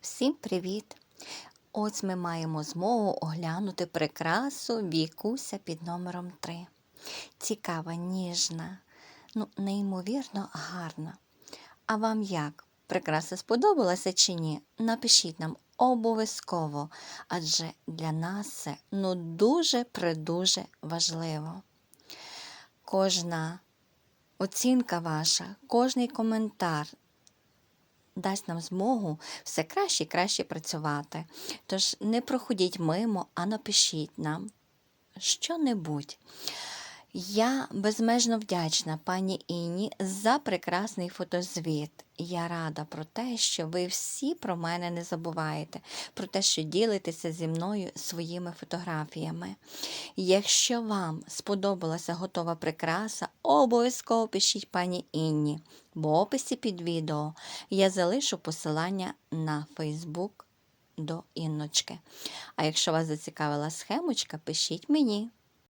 Всім привіт! Ось ми маємо змогу оглянути прикрасу Вікуся під номером 3. Цікава, ніжна, ну, неймовірно гарна. А вам як? Прикраса сподобалася чи ні? Напишіть нам обов'язково, адже для нас це ну дуже-предуже важливо. Кожна оцінка ваша, кожний коментар дасть нам змогу все краще і краще працювати. Тож не проходіть мимо, а напишіть нам що-небудь. Я безмежно вдячна пані Інні за прекрасний фотозвіт. Я рада про те, що ви всі про мене не забуваєте, про те, що ділитеся зі мною своїми фотографіями. Якщо вам сподобалася готова прикраса, обов'язково пишіть пані Інні. В описі під відео я залишу посилання на Фейсбук до Інночки. А якщо вас зацікавила схемочка, пишіть мені.